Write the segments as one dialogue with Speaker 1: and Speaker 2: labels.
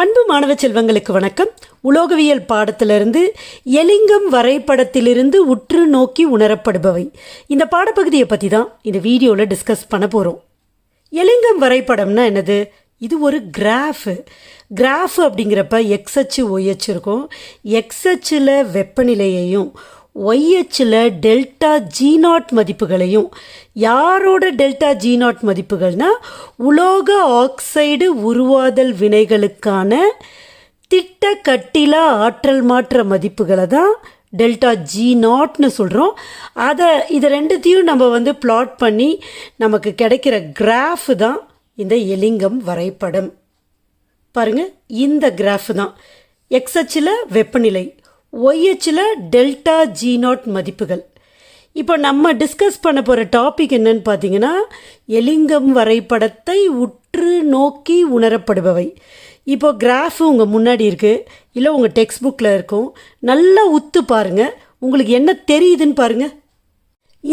Speaker 1: அன்பு மாணவ செல்வங்களுக்கு வணக்கம். உலோகவியல் பாடத்திலிருந்து எலிங்கம் வரைபடத்திலிருந்து உற்று நோக்கி உணரப்படுபவை. இந்த பாடப்பகுதியை பற்றி தான் இந்த வீடியோவில் டிஸ்கஸ் பண்ண போகிறோம் எலிங்கம் வரைபடம்னா என்னது? இது ஒரு கிராஃபு கிராஃப் அப்படிங்கிறப்ப எக்ஸ் அச்சு ஒய் அச்சு இருக்கும். எக்ஸ் அச்சில் வெப்பநிலையையும் ஒய் அச்சில் டெல்டா ஜி நாட் மதிப்புகளையும் யாரோட டெல்டா ஜி நாட் மதிப்புகள்னா உலோக ஆக்சைடு உருவாதல் வினைகளுக்கான திட்ட கட்டிலா ஆற்றல் மாற்ற மதிப்புகளை தான் டெல்டா ஜி நாட்னு சொல்கிறோம் அதை இது ரெண்டுத்தையும் நம்ம வந்து பிளாட் பண்ணி நமக்கு கிடைக்கிற கிராஃப் தான் இந்த எலிங்கம் வரைபடம். பாருங்கள் இந்த கிராஃப் தான். எக்ஸச்சில் வெப்பநிலை ஒய்ஹெச்சில் டெல்டா ஜி நாட் மதிப்புகள். இப்போ நம்ம டிஸ்கஸ் பண்ண போகிற டாபிக் என்னன்னு பார்த்தீங்கன்னா எலிங்கம் வரைபடத்தை உற்று நோக்கி உணரப்படுபவை. இப்போ கிராஃப் உங்கள் முன்னாடி இருக்குது இல்லை உங்கள் டெக்ஸ்ட் புக்கில் இருக்கும். நல்லா உத்து பாருங்கள் உங்களுக்கு என்ன தெரியுதுன்னு பாருங்கள்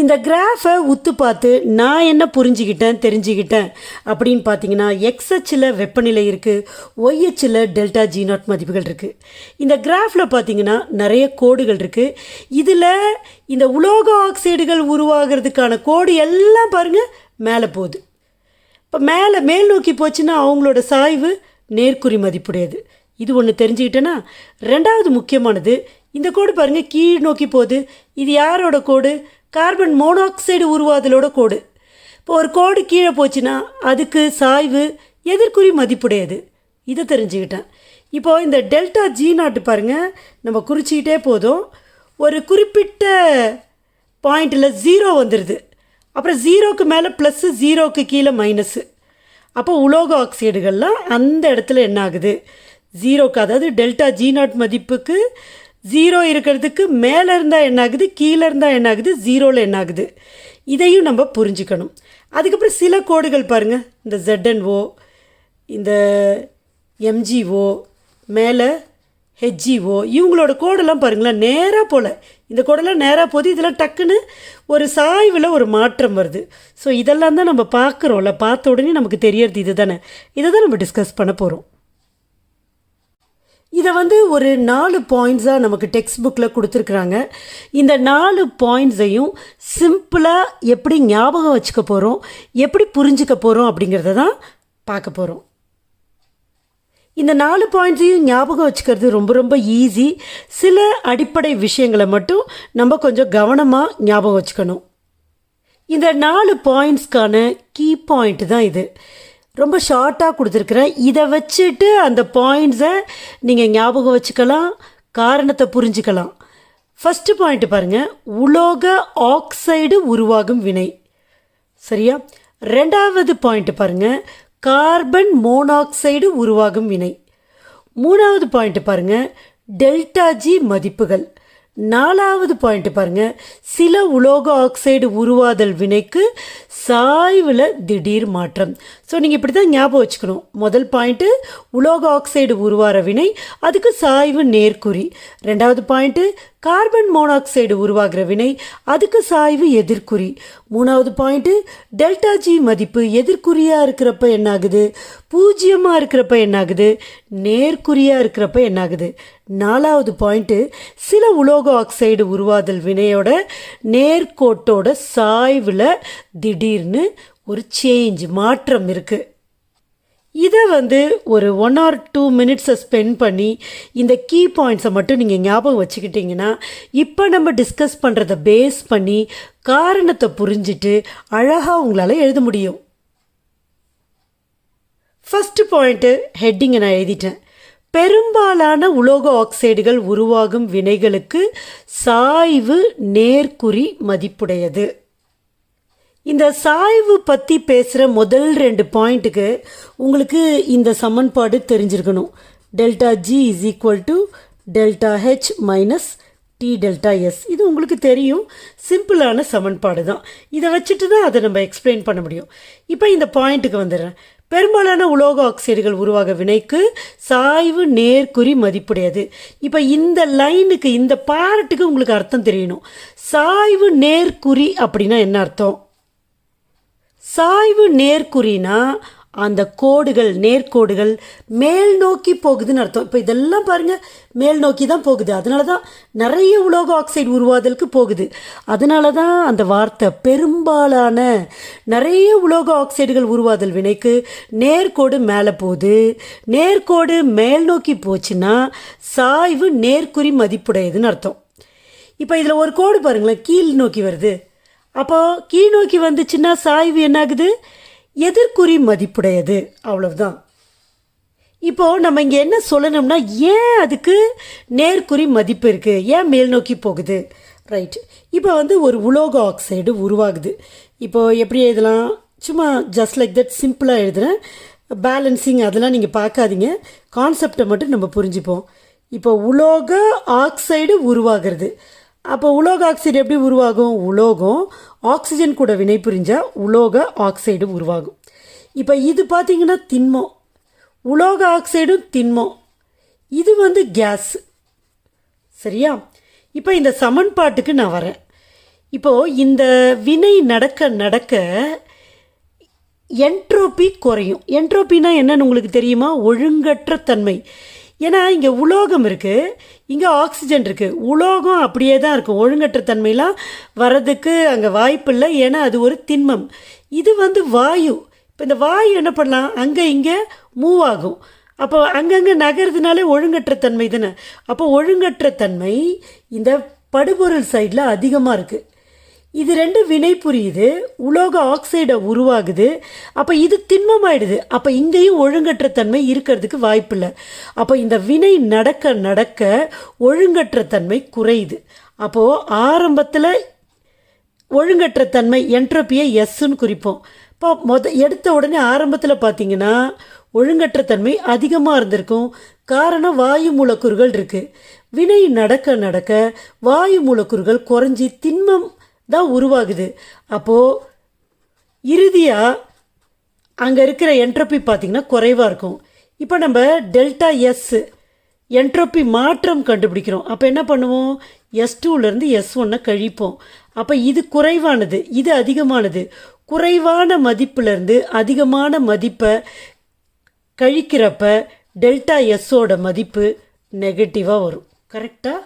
Speaker 1: இந்த கிராஃபை உத்து பார்த்து நான் என்ன புரிஞ்சுக்கிட்டேன் தெரிஞ்சுக்கிட்டேன் அப்படின்னு பார்த்தீங்கன்னா எக்ஸ் அச்சில் வெப்பநிலை இருக்குது ஒய் அச்சில் டெல்டா ஜி நாட் மதிப்புகள் இருக்குது இந்த கிராஃபில் பார்த்தீங்கன்னா நிறைய கோடுகள் இருக்குது இதில் இந்த உலோக ஆக்சைடுகள் உருவாகிறதுக்கான கோடு எல்லாம் பாருங்கள் மேலே போகுது. இப்போ மேலே மேல் நோக்கி போச்சுன்னா அவங்களோட சாய்வு நேர்குறி மதிப்புடையது. இது ஒன்று தெரிஞ்சுக்கிட்டேன்னா ரெண்டாவது முக்கியமானது இந்த கோடு பாருங்கள் கீழ் நோக்கி போகுது. இது யாரோட கோடு? கார்பன் மோனாக்சைடு உருவாதலோட கோடு. இப்போ ஒரு கோடு கீழே போச்சுன்னா அதுக்கு சாய்வு எதிர்குறி மதிப்புடையது. இதை தெரிஞ்சுக்கிட்டேன். இப்போது இந்த டெல்டா ஜி நாட்டு பாருங்கள் நம்ம குறிச்சிக்கிட்டே போதும். ஒரு குறிப்பிட்ட பாயிண்டில் ஜீரோ வந்துடுது அப்புறம் ஜீரோக்கு மேலே ப்ளஸ்ஸு ஜீரோக்கு கீழே மைனஸு அப்போ உலோக ஆக்சைடுகள்லாம் அந்த இடத்துல என்ன ஆகுது? ஜீரோக்கு அதாவது டெல்டா ஜி நாட் மதிப்புக்கு ஜீரோ இருக்கிறதுக்கு மேலே இருந்தால் என்ன ஆகுது கீழே இருந்தால் என்ன ஆகுது ஜீரோவில் என்ன ஆகுது இதையும் நம்ம புரிஞ்சுக்கணும். அதுக்கப்புறம் சில கோடுகள் பாருங்கள் இந்த ஓ இந்த எம்ஜிஓ மேலே ஹெச்ஜிஓ இவங்களோட கோடெல்லாம் பாருங்களேன் நேராக போல். இந்த கோடெல்லாம் நேராக போகுது இதெல்லாம் டக்குன்னு ஒரு சாய்வில் ஒரு மாற்றம் வருது. ஸோ இதெல்லாம் தான் நம்ம பார்க்குறோம்ல. பார்த்த உடனே நமக்கு தெரியறது இது தானே இதை தான் நம்ம டிஸ்கஸ் பண்ண போகிறோம் இதை வந்து ஒரு நாலு பாயிண்ட்ஸாக நமக்கு டெக்ஸ்ட் புக்கில் கொடுத்துருக்குறாங்க. இந்த நாலு பாயிண்ட்ஸையும் சிம்பிளாக எப்படி ஞாபகம் வச்சுக்க போகிறோம் எப்படி புரிஞ்சுக்க போகிறோம் அப்படிங்கிறத தான் பார்க்க போகிறோம் இந்த நாலு பாயிண்ட்ஸையும் ஞாபகம் வச்சுக்கிறது ரொம்ப ரொம்ப ஈஸி சில அடிப்படை விஷயங்களை மட்டும் நம்ம கொஞ்சம் கவனமாக ஞாபகம் வச்சுக்கணும். இந்த நாலு பாயிண்ட்ஸ்க்கான கீ பாயிண்ட் தான் இது. ரொம்ப ஷார்ட்டாக கொடுத்துருக்குறேன். இதை வச்சுட்டு அந்த பாயிண்ட்ஸை நீங்கள் ஞாபகம் வச்சுக்கலாம் காரணத்தை புரிஞ்சுக்கலாம். ஃபஸ்ட்டு பாயிண்ட் பாருங்கள் உலோக ஆக்சைடு உருவாகும் வினை. சரியா? ரெண்டாவது பாயிண்ட் பாருங்கள் கார்பன் மோனாக்சைடு உருவாகும் வினை. மூணாவது பாயிண்ட் பாருங்கள் டெல்டா ஜி மதிப்புகள். நாலாவது பாயிண்ட் பாருங்கள் சில உலோக ஆக்சைடு உருவாதல் வினைக்கு சாய்வில் திடீர் மாற்றம். ஸோ நீங்கள் இப்படி தான் ஞாபகம் வச்சுக்கணும். முதல் பாயிண்ட்டு உலோக ஆக்சைடு உருவார வினை அதுக்கு சாய்வு நேர்குறி. ரெண்டாவது பாயிண்ட்டு கார்பன் மோனாக்சைடு உருவாகிற வினை அதுக்கு சாய்வு எதிர்குறி. மூணாவது பாயிண்ட்டு டெல்டா ஜி மதிப்பு எதிர்குறியாக இருக்கிறப்ப என்னாகுது? பூஜ்ஜியமாக இருக்கிறப்ப என்னாகுது? நேர்குறியாக இருக்கிறப்ப என்னாகுது? நாலாவது பாயிண்ட்டு சில உலோக ஆக்சைடு உருவாதல் வினையோட நேர்கோட்டோட சாய்வில் திடீர்னு ஒரு சேஞ்ச் மாற்றம் இருக்குது இதை வந்து ஒரு ஒன் ஆர் டூ மினிட்ஸை ஸ்பெண்ட் பண்ணி இந்த கீ பாயிண்ட்ஸை மட்டும் நீங்கள் ஞாபகம் வச்சுக்கிட்டிங்கன்னா இப்போ நம்ம டிஸ்கஸ் பண்ணுறத பேஸ் பண்ணி காரணத்தை புரிஞ்சிட்டு அழகாக உங்களால் எழுத முடியும். ஃபஸ்ட்டு பாயிண்ட்டு ஹெட்டிங்கை நான் எழுதிட்டேன். பெரும்பாலான உலோக ஆக்சைடுகள் உருவாகும் வினைகளுக்கு சாய்வு நேர்குறி மதிப்புடையது. இந்த சாய்வு பற்றி பேசுகிற முதல் ரெண்டு பாயிண்ட்டுக்கு உங்களுக்கு இந்த சமன்பாடு தெரிஞ்சிருக்கணும். Delta G is equal to delta H minus T delta S இது உங்களுக்கு தெரியும். சிம்பிளான சமன்பாடு தான் இதை வச்சுட்டு தான் அதை நம்ம எக்ஸ்பிளைன் பண்ண முடியும். இப்போ இந்த பாயிண்ட்டுக்கு வந்துடுறேன். பெரும்பாலான உலோக ஆக்சைடுகள் உருவாக வினைக்கு சாய்வு நேர்குறி மதிப்புடையது. இப்போ இந்த லைனுக்கு இந்த பாரட்டுக்கு உங்களுக்கு அர்த்தம் தெரியணும். சாய்வு நேர்குறி அப்படின்னா என்ன அர்த்தம்? சாய்வு நேர்குறினா அந்த கோடுகள் நேர்கோடுகள் மேல் நோக்கி போகுதுன்னு அர்த்தம். இப்போ இதெல்லாம் பாருங்கள் மேல் நோக்கி தான் போகுது. அதனால தான் நிறைய உலோக ஆக்சைடு உருவாதலுக்கு போகுது. அதனால தான் அந்த வார்த்தை பெரும்பாலான நிறைய உலோக ஆக்சைடுகள் உருவாதல் வினைக்கு நேர்கோடு மேலே போகுது. நேர்கோடு மேல் நோக்கி போச்சுன்னா சாய்வு நேர்குறி மதிப்புடையதுன்னு அர்த்தம். இப்போ இதில் ஒரு கோடு பாருங்களேன் கீழ் நோக்கி வருது. அப்போது கீழ் நோக்கி வந்துச்சுன்னா சாய்வு என்னாகுது? எதிர்குறி மதிப்புடையது. அவ்வளவுதான். இப்போது நம்ம இங்கே என்ன சொல்லணும்னா ஏன் அதுக்கு நேர்குறி மதிப்பு இருக்குது ஏன் மேல் நோக்கி போகுது? ரைட். இப்போ வந்து ஒரு உலோக ஆக்சைடு உருவாகுது. இப்போது எப்படி எழுதலாம்? சும்மா ஜஸ்ட் லைக் தட் சிம்பிளாக எழுதுகிறேன் பேலன்சிங் அதெல்லாம் நீங்கள் பார்க்காதீங்க. கான்செப்டை மட்டும் நம்ம புரிஞ்சுப்போம். இப்போ உலோக ஆக்சைடு உருவாகிறது. அப்போ உலோக ஆக்சைடு எப்படி உருவாகும்? உலோகம் ஆக்சிஜன் கூட வினைபுரிஞ்சால் உலோக ஆக்சைடு உருவாகும். இப்போ இது பார்த்தீங்கன்னா திண்மம். உலோக ஆக்சைடும் திண்மம். இது வந்து கேஸ். சரியா? இப்போ இந்த சமன்பாட்டுக்கு நான் வரேன். இப்போது இந்த வினை நடக்க நடக்க என்ட்ரோபி குறையும். என்ட்ரோப்பினா என்னன்னு உங்களுக்கு தெரியுமா? ஒழுங்கற்ற தன்மை. ஏன்னா இங்கே உலோகம் இருக்குது இங்கே ஆக்சிஜன் இருக்குது உலோகம் அப்படியே தான் இருக்கும். ஒழுங்கற்ற தன்மையெல்லாம் வர்றதுக்கு அங்கே வாய்ப்பு இல்லை. ஏன்னா அது ஒரு திண்மம். இது வந்து வாயு. இப்போ இந்த வாயு என்ன பண்ணலாம்? அங்கே இங்கே மூவ் ஆகும். அப்போ அங்கங்கே நகர்றதுனாலே ஒழுங்கற்ற தன்மை தானே. அப்போ ஒழுங்கற்ற தன்மை இந்த படுபொருள் சைடில் அதிகமாக இருக்குது இது ரெண்டு வினை புரியுது. உலோக ஆக்சைடை உருவாகுது. அப்போ இது திண்மமாயிடுது. அப்போ இங்கேயும் ஒழுங்கற்ற தன்மை இருக்கிறதுக்கு வாய்ப்பில்லை. அப்போ இந்த வினை நடக்க நடக்க ஒழுங்கற்ற தன்மை குறையுது. அப்போது ஆரம்பத்தில் ஒழுங்கற்ற தன்மை என்ட்ரோப்பியை எஸ்ன்னு குறிப்போம். இப்போ மொத எடுத்த உடனே ஆரம்பத்தில் பார்த்தீங்கன்னா ஒழுங்கற்ற தன்மை அதிகமாக இருந்திருக்கும். காரணம் வாயு மூலக்கூறுகள் இருக்குது வினை நடக்க நடக்க வாயு மூலக்கூறுகள் குறைஞ்சி திண்மம் தான் உருவாகுது. அப்போது இறுதியாக அங்கே இருக்கிற என்ட்ரோப்பி பார்த்திங்கன்னா குறைவாக இருக்கும். இப்போ நம்ம டெல்டா எஸ் என்ட்ரோப்பி மாற்றம் கண்டுபிடிக்கிறோம். அப்போ என்ன பண்ணுவோம்? எஸ் டூலேருந்து எஸ் ஒன்னை கழிப்போம். அப்போ இது குறைவானது இது அதிகமானது. குறைவான மதிப்புலேருந்து அதிகமான மதிப்பை கழிக்கிறப்ப டெல்டா எஸ்ஸோட மதிப்பு நெகட்டிவாக வரும். கரெக்டாக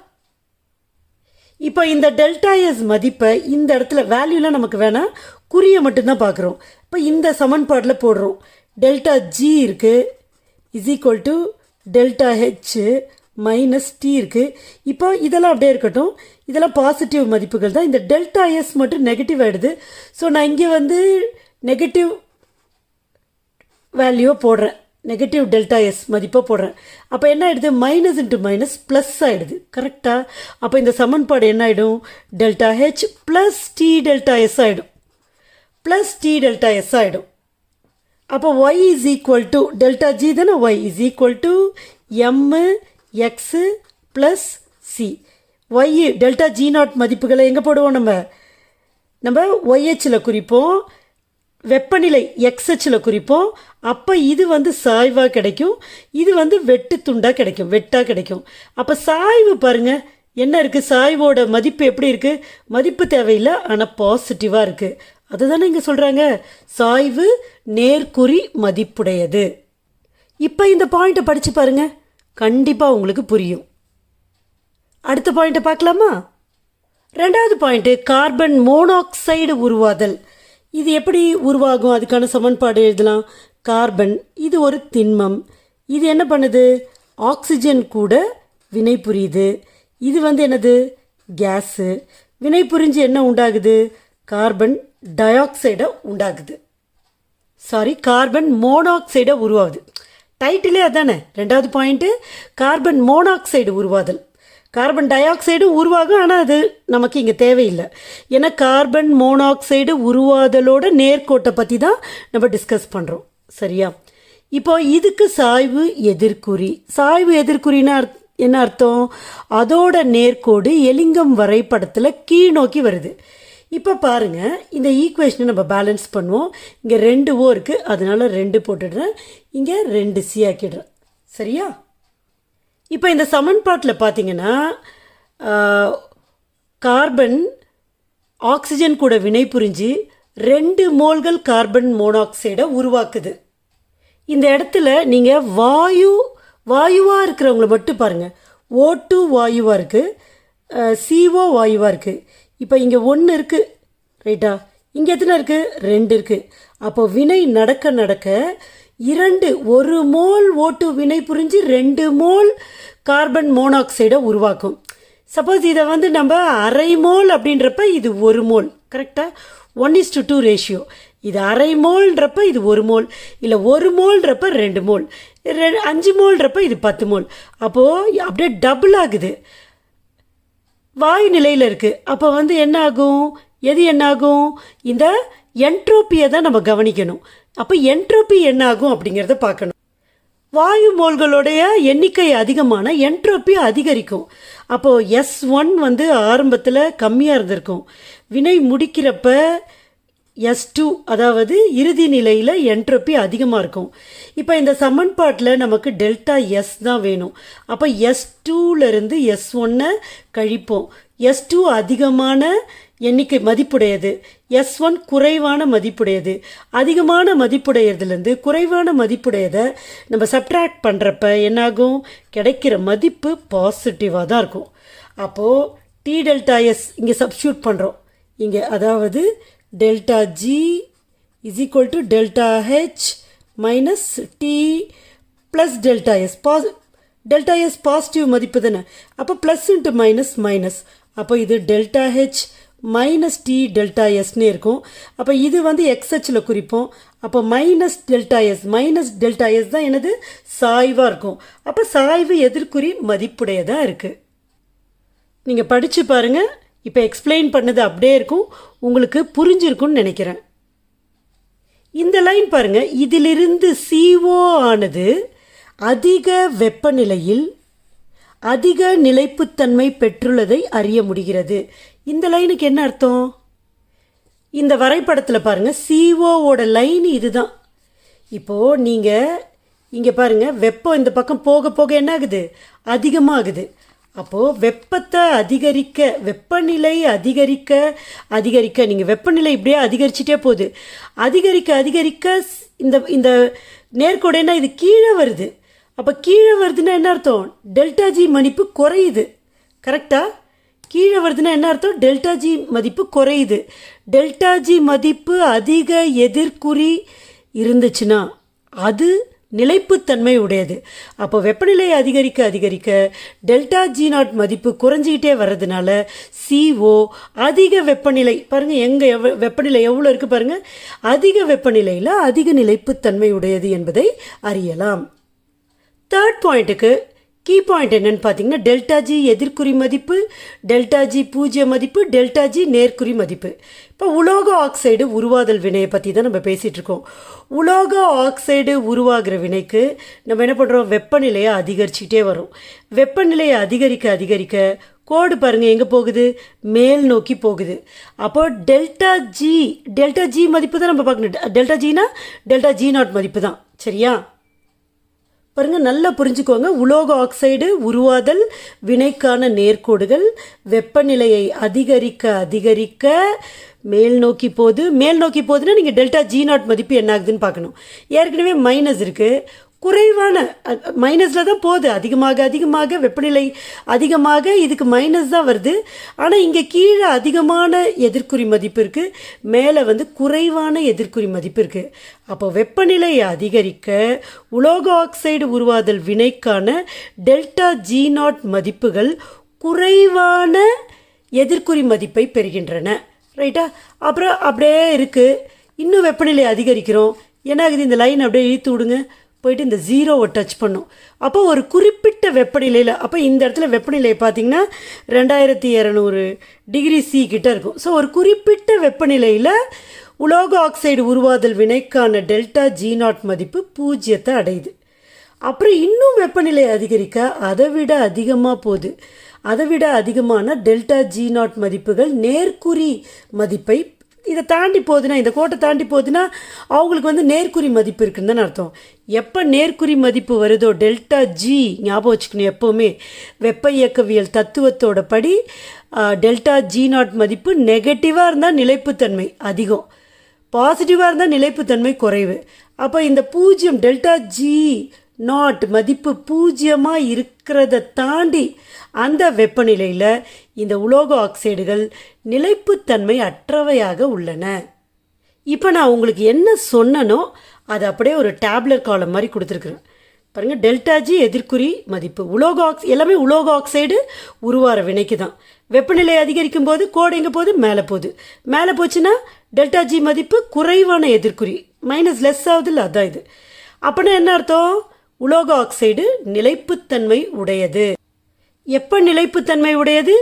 Speaker 1: இப்போ இந்த டெல்டா எஸ் மதிப்பை இந்த இடத்துல வேல்யூலாம் நமக்கு வேணாம் குறியை மட்டும்தான் பார்க்குறோம். இப்போ இந்த சமன்பாட்டில் போடுறோம். டெல்டா ஜி இருக்குது is equal to delta H minus T இருக்குது இப்போ இதெல்லாம் அப்படியே இருக்கட்டும். இதெல்லாம் பாசிட்டிவ் மதிப்புகள் தான். இந்த டெல்டா எஸ் மட்டும் நெகட்டிவ் ஆகிடுது ஸோ நான் இங்கே வந்து நெகட்டிவ் வேல்யூவை போடுறேன். நெகட்டிவ் டெல்டா எஸ் மதிப்பை போடுறேன். அப்போ என்ன ஆகிடுது மைனஸ் இன்ட்டு மைனஸ் ப்ளஸ் ஆகிடுது கரெக்டாக அப்போ இந்த சமன்பாடு என்ன ஆகிடும் delta H plus T delta S ஆகிடும் ப்ளஸ் டி டெல்டா எஸ் ஆகிடும் அப்போ Y is equal to delta G தானே? Y is equal to M X plus C Y delta G naught மதிப்புகளை எங்கே போடுவோம் நம்ம? நம்ம ஒய்ஹெச்சில் குறிப்போம். வெப்பநிலை எக்ஸ்எச்சில் குறிப்போம். அப்போ இது வந்து சாய்வாக கிடைக்கும். இது வந்து வெட்டு துண்டாக கிடைக்கும். வெட்டாக கிடைக்கும். அப்போ சாய்வு பாருங்க. என்ன இருக்குது சாய்வோட மதிப்பு எப்படி இருக்குது மதிப்பு தேவையில்லை. ஆனால் பாசிட்டிவாக இருக்குது அதுதானே இங்கே சொல்கிறாங்க சாய்வு நேர்குறி மதிப்புடையது. இப்போ இந்த பாயிண்ட்டை படித்து பாருங்கள் கண்டிப்பாக உங்களுக்கு புரியும். அடுத்த பாயிண்ட்டை பார்க்கலாமா? ரெண்டாவது பாயிண்ட்டு கார்பன் மோனாக்சைடு உருவாதல். இது எப்படி உருவாகும்? அதுக்கான சமன்பாடு எழுதலாம். கார்பன் இது ஒரு திண்மம். இது என்ன பண்ணுது? ஆக்சிஜன் கூட வினை புரியுது. இது வந்து என்னது? கேஸு. வினை புரிஞ்சு என்ன உண்டாகுது? கார்பன் டை ஆக்சைடை உண்டாகுது சாரி கார்பன் மோனாக்சைடை உருவாகுது. டைட்டிலே அதானே? ரெண்டாவது பாயிண்ட்டு கார்பன் மோனாக்சைடு உருவாதல். கார்பன் டை ஆக்சைடும் உருவாகும் ஆனால் அது நமக்கு இங்கே தேவையில்லை. ஏன்னா கார்பன் மோனாக்சைடு உருவாதலோட நேர்கோட்டை பற்றி தான் நம்ம டிஸ்கஸ் பண்ணுறோம் சரியா? இப்போ இதுக்கு சாய்வு எதிர்குறி. சாய்வு எதிர்குறின்னா என்ன அர்த்தம்? அதோட நேர்கோடு எலிங்கம் வரைபடத்தில் கீழ் நோக்கி வருது. இப்போ பாருங்கள் இந்த ஈக்குவேஷனை நம்ம பேலன்ஸ் பண்ணுவோம். இங்கே ரெண்டு ஓ இருக்குது அதனால் ரெண்டு போட்டுடுறேன். இங்கே ரெண்டு சி ஆக்கிடுறேன். சரியா? இப்போ இந்த சமன்பாட்டில் பார்த்தீங்கன்னா கார்பன் ஆக்சிஜன் கூட வினை புரிஞ்சு ரெண்டு மோல்கள் கார்பன் மோனாக்சைடை உருவாக்குது. இந்த இடத்துல நீங்கள் வாயு வாயுவாக இருக்கிறவங்கள மட்டும் பாருங்கள் ஓ டூ வாயுவாக இருக்குது சிஓ வாயுவாக இருக்குது இப்போ இங்கே ஒன்று இருக்குது ரைட்டா? இங்கே எத்தனை இருக்குது ரெண்டு இருக்குது அப்போ வினை நடக்க நடக்க இரண்டு ஒரு மோல் ஓட்டு வினை புரிஞ்சு ரெண்டு மோல் கார்பன் மோனாக்சைடை உருவாக்கும். சப்போஸ் இதை வந்து நம்ம அரை மோல் அப்படின்றப்ப இது ஒரு மோல் கரெக்டாக one is to two ratio இது அரை மோல்ன்றப்ப இது ஒரு மோல் இல்லை ஒரு மோல்ன்றப்ப ரெண்டு மோல் ரெ அஞ்சு மோல்ன்றப்ப இது பத்து மோல். அப்போது அப்படியே டபுள் ஆகுது. வாயு நிலையில் இருக்குது அப்போ வந்து என்ன ஆகும் எது என்னாகும்? இந்த என்ட்ரோப்பியை தான் நம்ம கவனிக்கணும். அப்போ என்ட்ரோபி என்ன ஆகும் அப்படிங்கிறத பார்க்கணும். வாயு மோல்களுடைய எண்ணிக்கை அதிகமான என்ட்ரோப்பி அதிகரிக்கும். அப்போது எஸ் ஒன் வந்து ஆரம்பத்தில் கம்மியாக இருந்திருக்கும். வினை முடிக்கிறப்ப எஸ் டூ அதாவது இறுதி நிலையில் என்ட்ரோப்பி அதிகமாக இருக்கும். இப்போ இந்த சமன்பாட்டில் நமக்கு டெல்டா எஸ் தான் வேணும். அப்போ எஸ் டூலேருந்து எஸ் ஒன்னை கழிப்போம். எஸ் டூ அதிகமான எண்ணிக்கை மதிப்புடையது. எஸ் ஒன் குறைவான மதிப்புடையது. அதிகமான மதிப்புடையதுலேருந்து குறைவான மதிப்புடையதை நம்ம சப்ட்ராக்ட் பண்ணுறப்ப என்னாகும்? கிடைக்கிற மதிப்பு பாசிட்டிவாக தான் இருக்கும். அப்போது டி டெல்டா எஸ் இங்கே சப்ஸ்டியூட் பண்ணுறோம் இங்கே அதாவது delta G is equal to delta H minus T plus delta S pass delta S positive மதிப்பு தானே? அப்போ ப்ளஸ் இன்ட்டு மைனஸ் மைனஸ் அப்போ இது delta H minus T delta எஸ்னே இருக்கும். அப்போ இது வந்து எக்ஸ்ஹெச்சில் குறிப்போம். அப்போ minus delta S minus delta S தான் எனது சாய்வாக இருக்கும். அப்போ சாய்வு எதிர்குறி மதிப்புடையதாக இருக்குது நீங்கள் படித்து பாருங்கள் இப்போ எக்ஸ்பிளைன் பண்ணது அப்படியே இருக்கும். உங்களுக்கு புரிஞ்சிருக்கும்னு நினைக்கிறேன். இந்த லைன் பாருங்கள் இதிலிருந்து சிஓ ஆனது அதிக வெப்பநிலையில் அதிக நிலைப்புத்தன்மை பெற்றுள்ளதை அறிய முடிகிறது. இந்த லைனுக்கு என்ன அர்த்தம்? இந்த வரைபடத்தில் பாருங்கள் சிஓவோட லைன் இதுதான். இப்போது நீங்கள் இங்கே பாருங்கள் வெப்பம் இந்த பக்கம் போக போக என்ன ஆகுது அதிகமாகுது. அப்போது வெப்பத்தை அதிகரிக்க வெப்பநிலை அதிகரிக்க அதிகரிக்க நீங்கள் வெப்பநிலை இப்படியே அதிகரிச்சிட்டே போகுது. அதிகரிக்க அதிகரிக்க இந்த இந்த நேர்கோடைனா இது கீழே வருது. அப்போ கீழே வருதுன்னா என்ன அர்த்தம்? டெல்டா ஜி மதிப்பு குறையுது. கரெக்டாக கீழே வருதுன்னா என்ன அர்த்தம்? டெல்டா ஜி மதிப்பு குறையுது. டெல்டா ஜி மதிப்பு அதிக எதிர்குறி இருந்துச்சுன்னா அது நிலைப்புத்தன்மை உடையது. அப்போ வெப்பநிலை அதிகரிக்க அதிகரிக்க டெல்டா ஜி நாட் மதிப்பு குறைஞ்சிக்கிட்டே வர்றதுனால சிஓ அதிக வெப்பநிலை பாருங்கள் எங்கே எவ் வெப்பநிலை எவ்வளோ இருக்குது பாருங்கள் அதிக வெப்பநிலையில் அதிக நிலைப்புத்தன்மை உடையது என்பதை அறியலாம். தேர்ட் பாயிண்ட்டுக்கு கீ பாயிண்ட் என்னென்னு பார்த்தீங்கன்னா டெல்டா ஜி மதிப்பு டெல்டா ஜி மதிப்பு டெல்டா ஜி மதிப்பு. இப்போ உலோக ஆக்சைடு உருவாதல் வினையை பற்றி தான் நம்ம பேசிகிட்டு இருக்கோம். உலோக ஆக்சைடு உருவாகிற வினைக்கு நம்ம என்ன பண்ணுறோம் வெப்பநிலையை அதிகரிச்சுக்கிட்டே வரும். வெப்பநிலையை அதிகரிக்க அதிகரிக்க கோடு பாருங்கள் எங்கே போகுது? மேல் நோக்கி போகுது. அப்போ டெல்டா ஜி டெல்டா ஜி மதிப்பு தான் நம்ம பார்க்கணும். டெல்டா ஜினா டெல்டா ஜி நாட் மதிப்பு தான். சரியா? பாருங்கள் நல்லா புரிஞ்சுக்கோங்க. உலோக ஆக்சைடு உருவாதல் வினைக்கான நேர்கோடுகள் வெப்பநிலையை அதிகரிக்க அதிகரிக்க மேல் நோக்கி போகுது மேல் நோக்கி போகுதுன்னா நீங்கள் டெல்டா ஜி நாட் மதிப்பு என்ன ஆகுதுன்னு பார்க்கணும். ஏற்கனவே மைனஸ் இருக்குது குறைவான மைனஸில் தான் போகுது. அதிகமாக அதிகமாக வெப்பநிலை அதிகமாக இதுக்கு மைனஸ் தான் வருது. ஆனால் இங்கே கீழே அதிகமான எதிர்குறி மதிப்பு இருக்குது மேலே வந்து குறைவான எதிர்குறி மதிப்பு இருக்குது அப்போ வெப்பநிலை அதிகரிக்க உலோக ஆக்சைடு உருவாதல் வினைக்கான டெல்டா ஜி நாட் மதிப்புகள் குறைவான எதிர்குறி மதிப்பை பெறுகின்றன. ரைட்டா? அப்புறம் அப்படியே இருக்குது இன்னும் வெப்பநிலை அதிகரிக்கிறோம். என்ன ஆகுது? இந்த லைன் அப்படியே இழுத்து விடுங்க. போயிட்டு இந்த ஜீரோவை டச் பண்ணும். அப்போ ஒரு குறிப்பிட்ட வெப்பநிலையில் அப்போ இந்த இடத்துல வெப்பநிலை பார்த்தீங்கன்னா ரெண்டாயிரத்தி இரநூறு டிகிரி சி கிட்ட இருக்கும். ஸோ ஒரு குறிப்பிட்ட வெப்பநிலையில் உலோக ஆக்சைடு உருவாதல் வினைக்கான டெல்டா ஜி நாட் மதிப்பு பூஜ்ஜியத்தை அடையுது. அப்புறம் இன்னும் வெப்பநிலை அதிகரிக்க அதை விட அதிகமாக போகுது. அதை விட அதிகமான டெல்டா ஜி நாட் மதிப்புகள் நேர்குறி மதிப்பை இதை தாண்டி போகுதுன்னா இந்த கோட்டை தாண்டி போகுதுன்னா அவங்களுக்கு வந்து நேர்க்குறி மதிப்பு இருக்குன்னு தானே அர்த்தம். எப்போ நேர்க்குறி மதிப்பு வருதோ டெல்டா ஜி ஞாபகம் வச்சுக்கணும் எப்போவுமே. வெப்ப இயக்கவியல் தத்துவத்தோட படி டெல்டா ஜி நாட் மதிப்பு நெகட்டிவாக இருந்தால் நிலைப்புத்தன்மை அதிகம். பாசிட்டிவாக இருந்தால் நிலைப்புத்தன்மை குறைவு. அப்போ இந்த பூஜ்ஜியம் டெல்டா ஜி நாட் மதிப்பு பூஜ்ஜியமாக இருக்கிறத தாண்டி அந்த வெப்பநிலையில் இந்த உலோக ஆக்சைடுகள் நிலைப்புத்தன்மை அற்றவையாக உள்ளன. இப்போ நான் உங்களுக்கு என்ன சொன்னனோ அது அப்படியே ஒரு டேப்லெட் காலம் மாதிரி கொடுத்துருக்குறேன். பாருங்கள் டெல்டாஜி எதிர்குறி மதிப்பு. உலோக ஆக்ஸ் எல்லாமே உலோக ஆக்சைடு உருவார வினைக்கு தான். வெப்பநிலை அதிகரிக்கும் போது கோடு எங்கே போகுது? மேலே போகுது. மேலே போச்சுன்னா டெல்டாஜி மதிப்பு குறைவான எதிர்குறி. மைனஸ் லெஸ் ஆகுதுல்ல அதான் இது அப்படின்னா என்ன அர்த்தம்? உலோக ஆக்சைடு நிலைப்புத்தன்மை உடையது. எப்போ நிலைப்புத்தன்மை உடையது?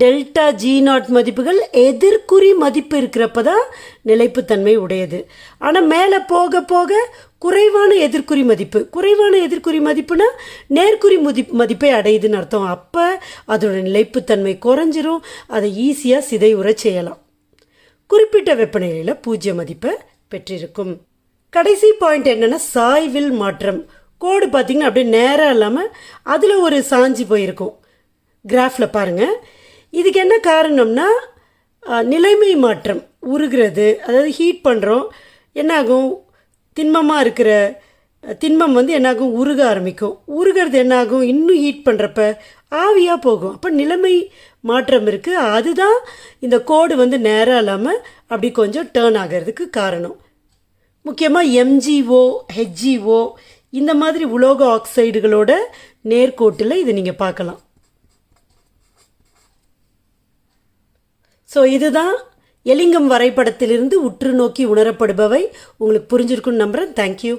Speaker 1: டெல்டா ஜி நாட் மதிப்புகள் எதிர்குறி மதிப்பு இருக்கிறப்ப தான் நிலைப்புத்தன்மை உடையது. ஆனால் மேலே போக போக குறைவான எதிர்குறி மதிப்பு. குறைவான எதிர்குறி மதிப்புனா நேர்குறி மதி மதிப்பை அடையுதுன்னு அர்த்தம். அப்போ அதோட நிலைப்புத்தன்மை குறைஞ்சிரும். அதை ஈஸியாக சிதைவுற செய்யலாம். குறிப்பிட்ட வெப்பநிலையில் பூஜ்ய மதிப்பை பெற்றிருக்கும். கடைசி பாயிண்ட் என்னென்னா சாய்வில் மாற்றம். கோடு பார்த்திங்கன்னா அப்படியே நேராக இல்லாமல் அதில் ஒரு சாஞ்சி போயிருக்கும். கிராஃபில் பாருங்கள் இதுக்கு என்ன காரணம்னா நிலைமை மாற்றம் உருகிறது. அதாவது ஹீட் பண்ணுறோம் என்னாகும்? திண்மமாக இருக்கிற திண்மம் வந்து என்னாகும்? உருக ஆரம்பிக்கும். உருகிறது என்னாகும்? இன்னும் ஹீட் பண்ணுறப்ப ஆவியாக போகும். அப்போ நிலைமை மாற்றம் இருக்குது அதுதான் இந்த கோடு வந்து நேராக இல்லாமல் அப்படி கொஞ்சம் டேர்ன் ஆகிறதுக்கு காரணம். முக்கியமாக எம்ஜிஓ ஹெச்ஜிஓ இந்த மாதிரி உலோக ஆக்சைடுகளோட நேர்கோட்டில் இதை நீங்கள் பார்க்கலாம். ஸோ இதுதான் எலிங்கம் வரைபடத்திலிருந்து உற்று நோக்கி உணரப்படுபவை. உங்களுக்கு புரிஞ்சிருக்குன்னு நம்புகிறேன் தேங்க்யூ